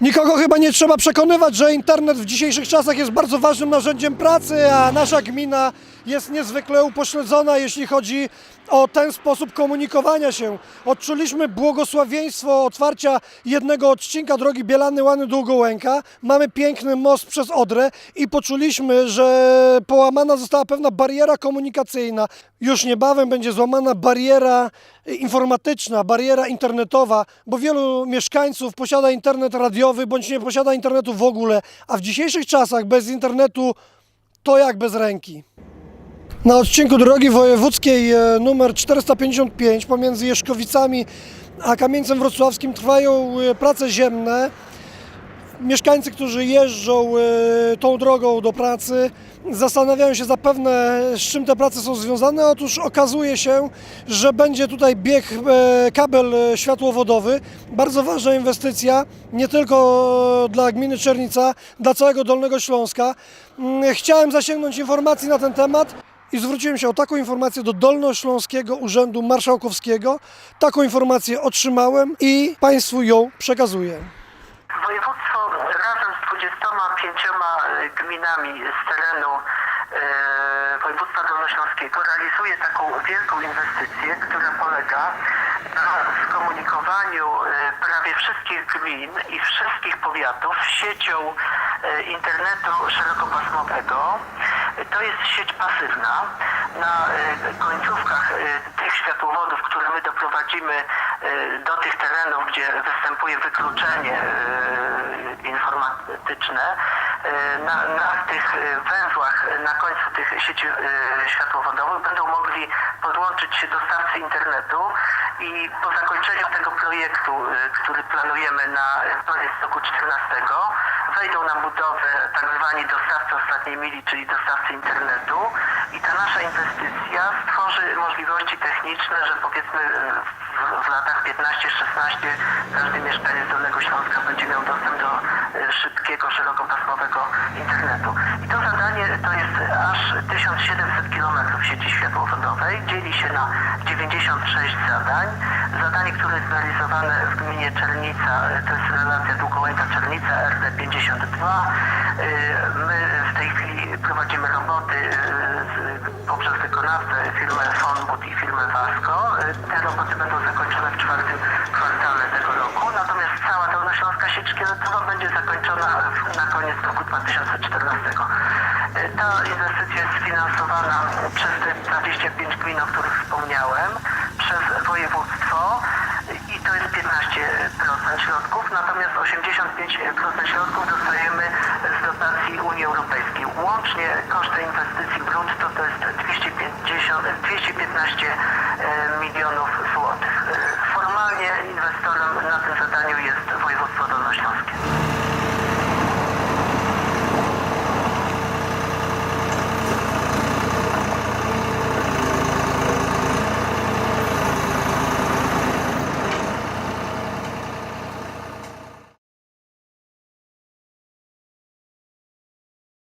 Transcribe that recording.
Nikogo chyba nie trzeba przekonywać, że internet w dzisiejszych czasach jest bardzo ważnym narzędziem pracy, a nasza gmina jest niezwykle upośledzona, jeśli chodzi o ten sposób komunikowania się. Odczuliśmy błogosławieństwo otwarcia jednego odcinka drogi Bielany Łany Długołęka. Mamy piękny most przez Odrę i poczuliśmy, że połamana została pewna bariera komunikacyjna. Już niebawem będzie złamana bariera informatyczna, bariera internetowa, bo wielu mieszkańców posiada internet radiowy bądź nie posiada internetu w ogóle, a w dzisiejszych czasach bez internetu to jak bez ręki. Na odcinku drogi wojewódzkiej e, numer 455 pomiędzy Jeszkowicami a Kamieńcem Wrocławskim trwają e, prace ziemne. Mieszkańcy, którzy jeżdżą e, tą drogą do pracy, zastanawiają się zapewne, z czym te prace są związane. Otóż okazuje się, że będzie tutaj bieg kabel światłowodowy. Bardzo ważna inwestycja, nie tylko dla gminy Czernica, dla całego Dolnego Śląska. Mm, Chciałem zasięgnąć informacji na ten temat i zwróciłem się o taką informację do Dolnośląskiego Urzędu Marszałkowskiego. Taką informację otrzymałem i Państwu ją przekazuję. Województwo razem z 25 e, gminami z terenu e, województwa dolnośląskiego realizuje taką wielką inwestycję, która polega na skomunikowaniu e, prawie wszystkich gmin i wszystkich powiatów siecią e, internetu szerokopasmowego. To jest sieć pasywna. Na e, końcówkach e, tych światłowodów, które my doprowadzimy e, do tych terenów, gdzie występuje wykluczenie informatyczne, na, na tych węzłach na końcu tych sieci światłowodowych będą mogli podłączyć się dostawcy internetu i po zakończeniu tego projektu, e, który planujemy na koniec roku 14, wejdą na budowę tak zwani dostawcy ostatniej mili, czyli dostawcy internetu i ta nasza inwestycja stworzy możliwości techniczne, że powiedzmy e, w, latach 15-16 każdy mieszkaniec Dolnego Śląska będzie miał dostęp do e, szybkiego, szerokopasmowego internetu. I to zadanie to jest aż 1700 km sieci światłowodowej, dzieli się na 96 zadań. Zadanie, które jest realizowane w gminie Czernica, to jest relacja Długołęka-Czernica RD52. E, My w tej chwili prowadzimy roboty z- poprzez wykonawcę firmę Fonbud i firmę Vasco. E, Te roboty będą zakończone w czwartym kwartale tego roku, natomiast cała dolnośląska sieć szkieletowa będzie zakończona na koniec roku 2014. Ta inwestycja jest sfinansowana przez te 25 gmin, o których wspomniałem, przez województwo i to jest 15% środków, natomiast 85% środków dostajemy z dotacji Unii Europejskiej. Łącznie koszty inwestycji brutto to jest 250, 215 e, milionów złotych. E, formalnie inwestorem